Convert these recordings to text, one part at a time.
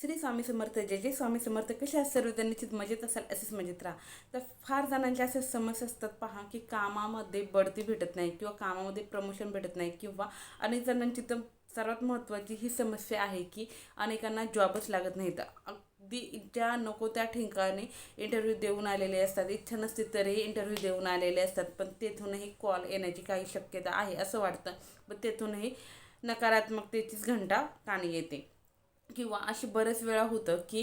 श्री स्वामी समर्थ जय जय स्वामी समर्थ. कसे आहेत सर्व निश्चित मजेत असाल असेच मजेत राहा. तर फार जणांच्या अशा समस्या असतात पहा की कामामध्ये बढती भेटत नाही किंवा कामामध्ये प्रमोशन भेटत नाही किंवा अनेक जणांची तर सर्वात महत्त्वाची ही समस्या आहे की अनेकांना जॉबच लागत नाही. तर अगदी ज्या नको त्या ठिकाणी इंटरव्ह्यू देऊन आलेले असतात. इच्छा नसते तरीही इंटरव्ह्यू देऊन आलेले असतात. पण तेथूनही कॉल येण्याची काही शक्यता आहे असं वाटतं. पण तेथूनही नकारात्मकतेचीच घंटा कानी येते. किंवा अशी बरेच वेळा होतं की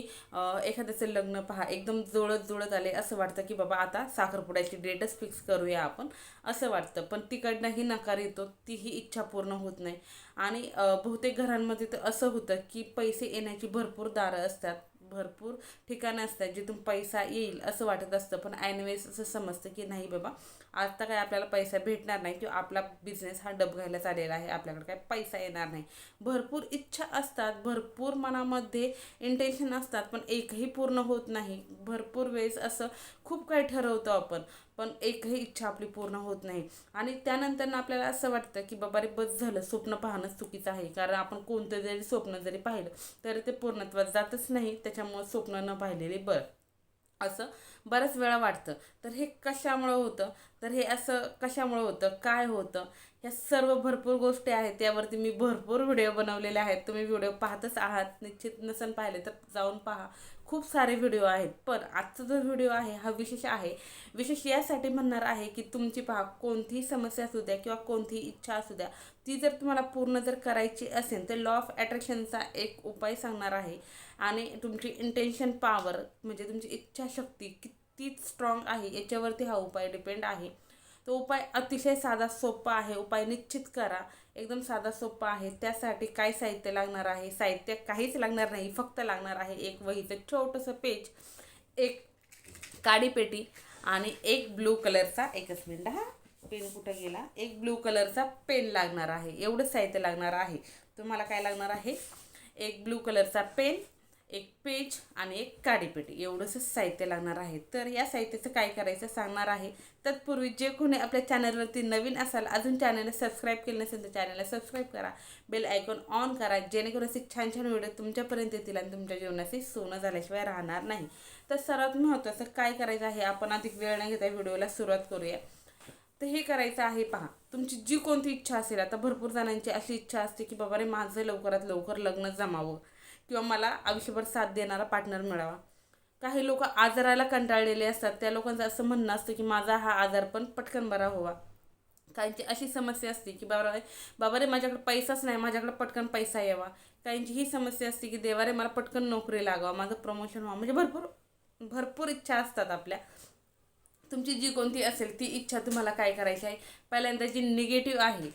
एखाद्याचं लग्न पहा एकदम जुळत जुळत आले असं वाटतं की बाबा आता साखरपुड्याची डेटच फिक्स करूया आपण असं वाटतं. पण तिकडनंही नकार येतो तीही इच्छा पूर्ण होत नाही. आणि बहुतेक घरांमध्ये तर असं होतं की पैसे येण्याची भरपूर दारं असतात भरपूर ठिकाणं असतात जिथून पैसा येईल असं वाटत असतं. पण ऐनवेळेस असं समजतं की नाही बाबा आता काय आपल्याला पैसा भेटणार नाही किंवा आपला बिझनेस हा डबघायला चाललेला आहे आपल्याकडे काय पैसा येणार नाही. भरपूर इच्छा असतात भरपूर मनामध्ये इंटेन्शन असतात पण एकही पूर्ण होत नाही. भरपूर वेळेस असं खूप काही ठरवतो आपण पण एकही इच्छा आपली पूर्ण होत नाही. आणि त्यानंतर आपल्याला असं वाटतं की बाबा रे बस झालं स्वप्न पाहणंच चुकीचं आहे. कारण आपण कोणतं जरी स्वप्न जरी पाहिलं तरी ते पूर्णत्वात जातच नाही त्याच्यामुळं स्वप्न न पाहिलेले बरं. असं बऱ्याच वेळा वाटतं. तर हे कशामुळं होतं? तर हे असं कशामुळं होतं? काय होतं? ह्या सर्व भरपूर गोष्टी आहेत. त्यावरती मी भरपूर व्हिडिओ बनवलेले आहेत. तुम्ही व्हिडिओ पाहतच आहात. निश्चित नसन पाहिले तर जाऊन पहा. खूप सारे व्हिडिओ आहेत. पण आजचा जो व्हिडिओ आहे हा विशेष आहे. विशेष यासाठी म्हणणार आहे की तुमची पहा कोणतीही समस्या असू द्या किंवा कोणतीही इच्छा असू द्या ती जर तुम्हाला पूर्ण जर करायची असेल तर लॉ ऑफ अट्रॅक्शनचा एक उपाय सांगणार आहे. आणि तुमची इंटेन्शन पॉवर म्हणजे तुमची इच्छाशक्ती किती तीच स्ट्रॉंग आहे. याच्यावरती हा उपाय डिपेंड आहे. तो उपाय अतिशय साधा सोपा आहे. उपाय निश्चित करा. एकदम साधा सोपा आहे. त्यासाठी काय साहित्य लागणार आहे? साहित्य काहीच लागणार नाही. फक्त लागणार आहे एक वहीचं छोटंसं पेज एक काडी पेटी आणि एक ब्लू कलरचा एकच मिनिट हा. पेन कुठं गेला? एक ब्लू कलरचा पेन लागणार आहे. एवढं साहित्य लागणार आहे. तुम्हाला काय लागणार आहे? एक ब्लू कलरचा पेन एक पेज आणि एक काडीपेटी एवढंच साहित्य लागणार आहे. तर या साहित्याचं काय करायचं सांगणार आहे. तत्पूर्वी जे कोणी आपल्या चॅनलवरती नवीन असाल अजून चॅनलला सबस्क्राईब केलं नसेल तर चॅनलला सबस्क्राईब करा. बेल आयकॉन ऑन करा जेणेकरून असे छान छान व्हिडिओ तुमच्यापर्यंत येतील आणि तुमच्या जीवनाचे सोनं झाल्याशिवाय राहणार नाही. तर सर्वात महत्त्वाचं काय करायचं आहे आपण अधिक वेळ नाही घेता व्हिडिओला सुरुवात करूया. तर हे करायचं आहे पहा. तुमची जी कोणती इच्छा असेल आता भरपूर जणांची अशी इच्छा असते की बाबा रे माझं लवकरात लवकर लग्न जमावं. किंवा मला आयुष्यभर साथ देणारा पार्टनर मिळावा. काही लोक आजाराला कंटाळलेले असतात. त्या लोकांचं असं म्हणणं असतं की माझा हा आजार पण पटकन बरा व्हावा. काहींची अशी समस्या असते की बाबा बाबा रे माझ्याकडे पैसाच नाही माझ्याकडे पटकन पैसा यावा. काहींची ही समस्या असते की देवा रे मला पटकन नोकरी लागावा माझं प्रमोशन व्हावं. म्हणजे भरपूर भरपूर इच्छा असतात आपल्या. तुमची जी कोणती असेल ती इच्छा तुम्हाला काय करायची आहे? पहिल्यांदा जी निगेटिव्ह आहे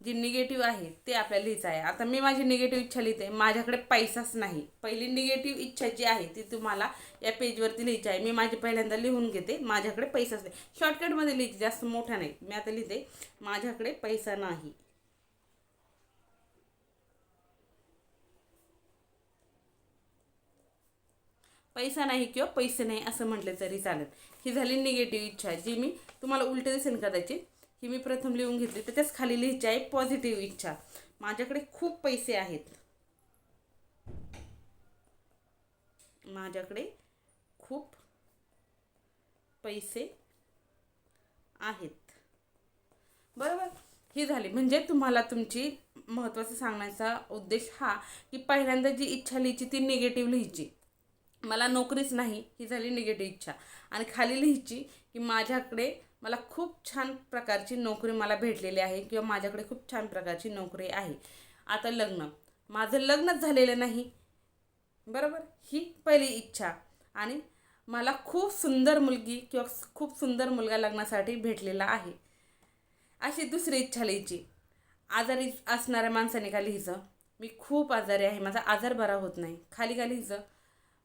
जी निगेटिव्ह आहे ते आपल्याला लिहायचं आहे. आता मी माझी निगेटिव्ह इच्छा लिहिते. माझ्याकडे पैसाच नाही. पहिली निगेटिव्ह इच्छा जी आहे ती तुम्हाला या पेजवरती लिहायची आहे. मी माझी पहिल्यांदा लिहून घेते. माझ्याकडे पैसाच नाही. शॉर्टकटमध्ये लिहायची जास्त मोठा नाही. मी आता लिहिते माझ्याकडे पैसा नाही. पैसा नाही किंवा पैसे नाही असं म्हटलं तरी चालेल. ही झाली निगेटिव्ह इच्छा. जी मी तुम्हाला उलट दिसेल कदाचित ही मी प्रथम लिहून घेतली. त्याच्याच खाली लिहायची आहे पॉझिटिव्ह इच्छा. माझ्याकडे खूप पैसे आहेत. माझ्याकडे खूप पैसे आहेत. बरोबर? ही झाली. म्हणजे तुम्हाला तुमची महत्त्वाचं सांगण्याचा उद्देश हा की पहिल्यांदा जी इच्छा लिहायची ती निगेटिव्ह लिहायची. मला नोकरीच नाही. ही झाली निगेटिव्ह इच्छा. आणि खाली लिहायची की माझ्याकडे मला खूप छान प्रकारची नोकरी मला भेटलेली आहे किंवा माझ्याकडे खूप छान प्रकारची नोकरी आहे. आता लग्न. माझं लग्नच झालेलं नाही. बरोबर? ही पहिली इच्छा. आणि मला खूप सुंदर मुलगी किंवा खूप सुंदर मुलगा लग्नासाठी भेटलेला आहे. अशी दुसरी इच्छा लिहायची आजारी असणाऱ्या माणसाने का लिहिचं? मी खूप आजारी आहे. माझा आजार बरा होत नाही. खाली का लिहिचं?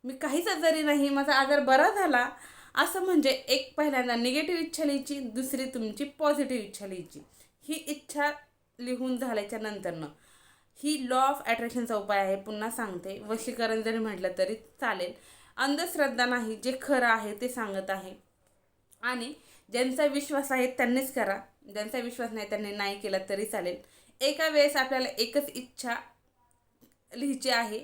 मी काहीच आजारी नाही. माझा आजार बरा झाला. असं म्हणजे एक पहिल्यांदा निगेटिव्ह इच्छा लिहायची दुसरी तुमची पॉझिटिव्ह इच्छा लिहायची ही इच्छा लिहून झाल्याच्या नंतरनं ही लॉ ऑफ ॲट्रॅक्शनचा उपाय आहे पुन्हा सांगते. वशीकरण जरी म्हटलं तरी चालेल. अंधश्रद्धा नाही जे खरं आहे ते सांगत आहे. आणि ज्यांचा विश्वास आहे त्यांनीच करा. ज्यांचा विश्वास नाही त्यांनी नाही केला तरी चालेल. एका वेळेस आपल्याला एकच इच्छा लिहायची आहे.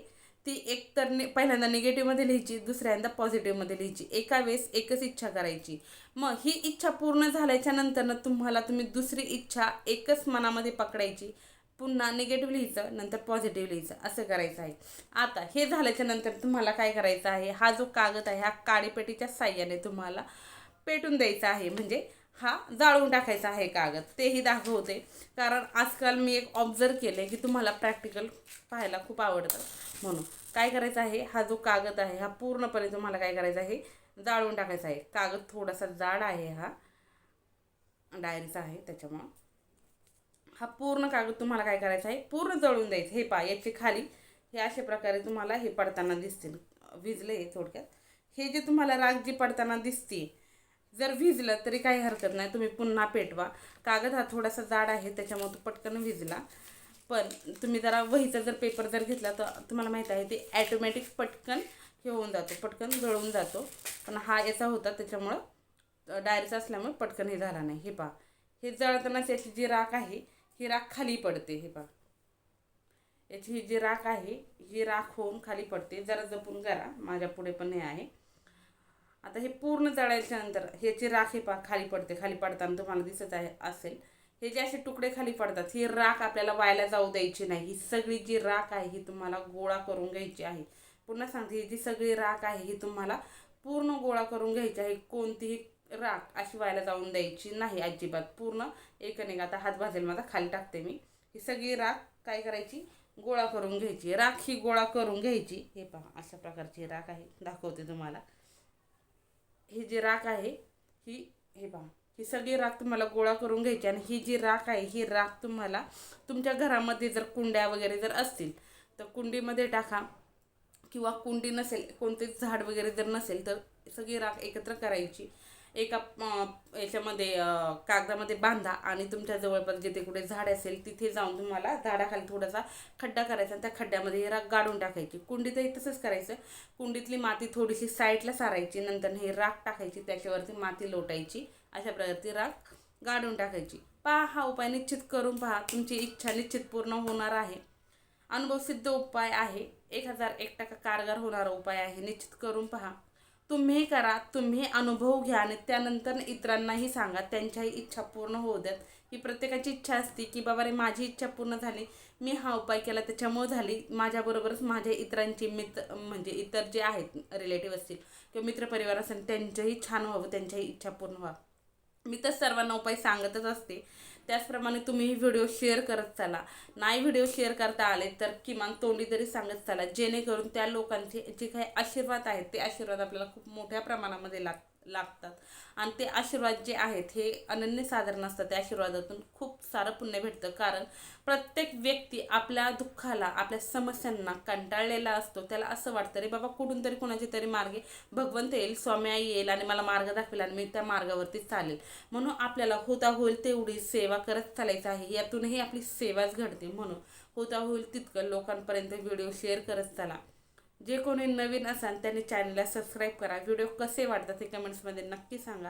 ती एक तर ने पहिल्यांदा निगेटिव्हमध्ये लिहायची दुसऱ्यांदा पॉझिटिव्हमध्ये लिहायची. एका वेळेस एकच इच्छा करायची. मग ही इच्छा पूर्ण झाल्याच्या नंतरनं तुम्हाला तुम्ही दुसरी इच्छा एकच मनामध्ये पकडायची. पुन्हा निगेटिव्ह लिहायचं नंतर पॉझिटिव्ह लिहायचं. असं करायचं आहे. आता हे झाल्याच्यानंतर तुम्हाला काय करायचं आहे? हा जो कागद आहे हा काडीपेटीच्या साह्याने तुम्हाला पेटून द्यायचा आहे. म्हणजे हा जाळून टाकायचा आहे कागद. तेही दाखवते. कारण आजकाल मी एक ऑब्झर्व केले की तुम्हाला प्रॅक्टिकल पाहायला खूप आवडतं. म्हणून काय करायचं आहे? हा जो कागद आहे हा पूर्णपणे तुम्हाला काय करायचा आहे? जाळून टाकायचा आहे. कागद थोडासा जाड आहे हा. डायरीचा आहे त्याच्यामुळं. हा पूर्ण कागद तुम्हाला काय करायचा आहे? पूर्ण जळून द्यायचं. हे पा याचे खाली हे अशा प्रकारे तुम्हाला हे पडताना दिसतील. विजले हे थोडक्यात. हे जे तुम्हाला राग जी पडताना दिसते जर विजलं तरी काही हरकत नाही तुम्ही पुन्हा पेटवा. कागद हा थोडासा जाड आहे त्याच्यामुळे तो पटकन भिजला. पण तुम्ही जरा वहीचा जर पेपर जर घेतला तर तुम्हाला माहीत आहे ते ॲटोमॅटिक पटकन हे होऊन जातो पटकन जळून जातो. पण हा याचा होता त्याच्यामुळं डायरीचा असल्यामुळे पटकन हे झाला नाही. हे पहा हे जळतानाच याची जी राख आहे ही राख खाली पडते हे पहा. याची ही जी राख आहे ही राख होऊन खाली पडते. जरा जपून करा माझ्या पुढे पण हे आहे. आता हे पूर्ण जळायच्यानंतर ह्याची राख हे पा खाली पडते खाली पडताना तुम्हाला दिसत आहे असेल. हे जे असे तुकडे खाली पडतात ही राख आपल्याला व्हायला जाऊ द्यायची नाही. ही सगळी जी राख आहे ही तुम्हाला गोळा करून घ्यायची आहे. पुन्हा सांगते ही जी सगळी राख आहे ही तुम्हाला पूर्ण गोळा करून घ्यायची आहे. कोणतीही राख अशी व्हायला जाऊन द्यायची नाही अजिबात. पूर्ण एक एक आता हात भाजेल माझा खाली टाकते मी. ही सगळी राख काय करायची? गोळा करून घ्यायची. राख ही गोळा करून घ्यायची. हे पहा अशा प्रकारची राख आहे. दाखवते तुम्हाला. ही जी राख आहे ही हे पहा ही सगळी राख तुम्हाला गोळा करून घ्यायची आणि ही जी राख आहे ही राख तुम्हाला तुमच्या घरामध्ये जर कुंड्या वगैरे जर असतील तर कुंडीमध्ये टाका किंवा कुंडी नसेल कोणतेच झाड वगैरे जर नसेल तर सगळी राख एकत्र करायची. एका याच्यामध्ये कागदामध्ये बांधा आणि तुमच्या जवळपास जिथे कुठे झाड असेल तिथे जाऊन तुम्हाला झाडाखाली थोडासा खड्डा करायचा आणि त्या खड्ड्यामध्ये हे राख गाडून टाकायची. कुंडीतही तसंच करायचं. कुंडीतली माती थोडीशी साईडला सारायची नंतर हे राख टाकायची त्याच्यावरती माती लोटायची. अशा प्रकारची राख गाडून टाकायची. पहा हा उपाय निश्चित करून पहा. तुमची इच्छा निश्चित पूर्ण होणार आहे. अनुभव सिद्ध उपाय आहे. एक हजार एक टक्का कारगर होणारा उपाय आहे. निश्चित करून पहा. तुम्ही करा तुम्ही अनुभव घ्या आणि त्यानंतर इतरांनाही सांगा. त्यांच्याही इच्छा पूर्ण होऊ द्यात ही प्रत्येकाची इच्छा असते की बाबा रे माझी इच्छा पूर्ण झाली. मी हा उपाय केला त्याच्यामुळे झाली. माझ्याबरोबरच माझ्या इतरांची मित्र म्हणजे इतर जे आहेत रिलेटिव्ह असतील किंवा मित्रपरिवार असेल त्यांच्याही छान व्हावं त्यांच्याही इच्छा पूर्ण व्हावं. मी तर सर्वांना उपाय सांगतच असते. त्याचप्रमाणे तुम्ही व्हिडिओ शेअर करत चाला. नाही व्हिडिओ शेअर करता आले तर किमान तोंडी तरी सांगत चाला. जेणेकरून त्या लोकांचे जे काही आशीर्वाद आहेत ते आशीर्वाद आपल्याला खूप मोठ्या प्रमाणामध्ये लागतात लागतात. आणि ते आशीर्वाद जे आहेत हे अनन्यसाधारण असतात. त्या आशीर्वादातून खूप सारं पुण्य भेटतं. कारण प्रत्येक व्यक्ती आपल्या दुःखाला आपल्या समस्यांना कंटाळलेला असतो. त्याला असं वाटतं रे बाबा कुठून तरी कोणाचे तरी मार्गे भगवंत येईल स्वामी आई येईल आणि मला मार्ग दाखवेल आणि मी त्या मार्गावरती चालेल. म्हणून आपल्याला होता होईल तेवढी सेवा करत चालायचं आहे. यातूनही आपली सेवाच घडते म्हणून. होता होईल तितकं लोकांपर्यंत व्हिडिओ शेअर करत चला. जे कोणी नवीन असाल त्यांनी चॅनलला सबस्क्राईब करा. व्हिडिओ कसे वाटतात ते कमेंट्समध्ये नक्की सांगा.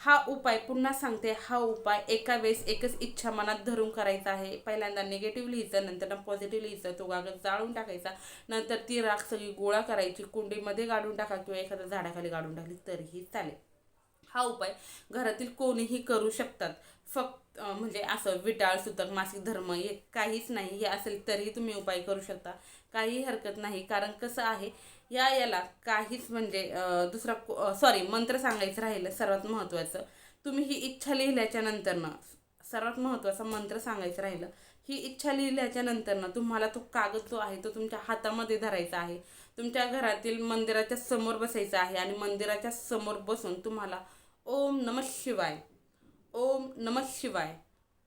हा उपाय पुन्हा सांगते. हा उपाय एका वेळेस एकच इच्छा मनात धरून करायचा आहे. पहिल्यांदा निगेटिव्ह लिहायचं नंतर पॉझिटिव्ह लिहायचं तो कागद जाळून टाकायचा. नंतर ती राख सगळी गोळा करायची. कुंडीमध्ये गाडून टाका किंवा एखाद्या झाडाखाली गाडून टाकली तरीही चालेल. हा उपाय घरातील कोणीही करू शकतात. फक्त म्हणजे असं विटाळ सुतक मासिक धर्म हे काहीच नाही. हे असेल तरीही तुम्ही उपाय करू शकता. काही हरकत नाही. कारण कसं आहे या याला काहीच म्हणजे दुसरा सॉरी मंत्र सांगायचं राहिलं सर्वात महत्त्वाचं तुम्ही ही इच्छा लिहिल्याच्या नंतरनं सर्वात महत्त्वाचा मंत्र सांगायचं राहिलं ही इच्छा लिहिल्याच्या नंतरनं तुम्हाला तो कागद जो आहे तो तुमच्या हातामध्ये धरायचा आहे. तुमच्या घरातील मंदिराच्या समोर बसायचं आहे आणि मंदिराच्या समोर बसून तुम्हाला ओम नम शिवाय ओम नम शिवाय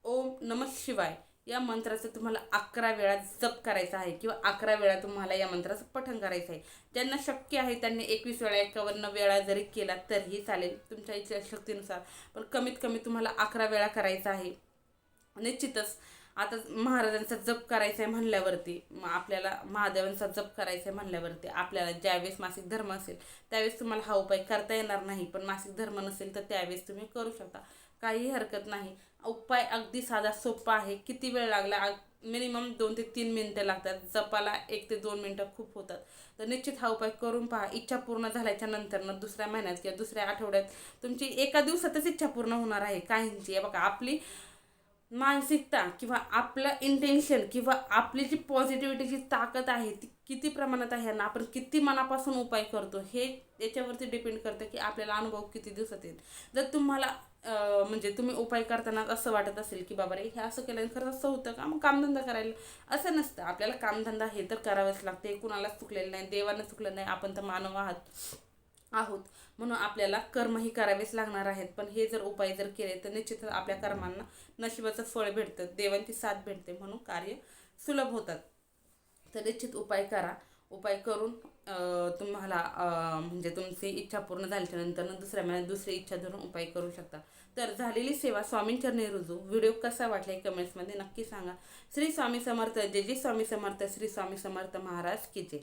ओम नम शिवाय या मंत्राचं तुम्हाला अकरा वेळा जप करायचा आहे किंवा अकरा वेळा तुम्हाला या मंत्राचं पठण करायचं आहे. ज्यांना शक्य आहे त्यांनी एकवीस वेळा एकावन्न वेळा जरी केला तरीही चालेल तुमच्या इच्छा शक्तीनुसार. पण कमीत कमी तुम्हाला अकरा वेळा करायचा आहे. निश्चितच आता महाराजांचा जप करायचा आहे म्हणल्यावरती आपल्याला महादेवांचा जप करायचा आहे म्हणल्यावरती आपल्याला ज्यावेळेस मासिक धर्म असेल त्यावेळेस तुम्हाला हा उपाय करता येणार नाही. पण मासिक धर्म नसेल तर त्यावेळेस तुम्ही करू शकता. काही हरकत नाही. उपाय अगदी साधा सोपा आहे. किती वेळ लागला? मिनिमम दोन ते तीन मिनटं लागतात. जपाला एक ते दोन मिनटं खूप होतात. तर निश्चित हा उपाय करून पहा. इच्छा पूर्ण झाल्याच्या नंतरनं दुसऱ्या महिन्यात किंवा दुसऱ्या आठवड्यात तुमची एका दिवसातच इच्छा पूर्ण होणार आहे. काहींची. बघा आपली मानसिकता किंवा आपलं इंटेन्शन किंवा आपली जी पॉझिटिव्हिटीची ताकद आहे ती किती प्रमाणात आहे आणि आपण किती मनापासून उपाय करतो हे याच्यावरती डिपेंड करतं की आपल्याला अनुभव किती दिवसात येईल. जर तुम्हाला म्हणजे तुम्ही उपाय करताना असं वाटत असेल की बाबा रे हे असं केलं खरंच असं होतं का? मग कामधंदा करायला असं नसतं. आपल्याला कामधंदा हे तर करावंच लागते. कुणालाच चुकलेलं नाही देवानं चुकलं नाही. आपण तर मानव आहात आहोत. म्हणून आपल्याला कर्मही करावेच लागणार आहेत. पण हे जर उपाय जर केले तर निश्चितच आपल्या कर्मांना नशिबाचं फळ भेटतं. देवांची साथ भेटते. म्हणून कार्य सुलभ होतात. तर निश्चित उपाय करा. उपाय करून तुम्हाला म्हणजे तुमची इच्छा पूर्ण झाल्याच्यानंतर दुसऱ्या महिन्यात दुसरी इच्छा धरून उपाय करू शकता. तर झालेली सेवा स्वामींचरणी रुजू. व्हिडिओ कसा वाटला हे कमेंट्समध्ये नक्की सांगा. श्री स्वामी समर्थ जय जय स्वामी समर्थ. श्री स्वामी समर्थ महाराज की जय.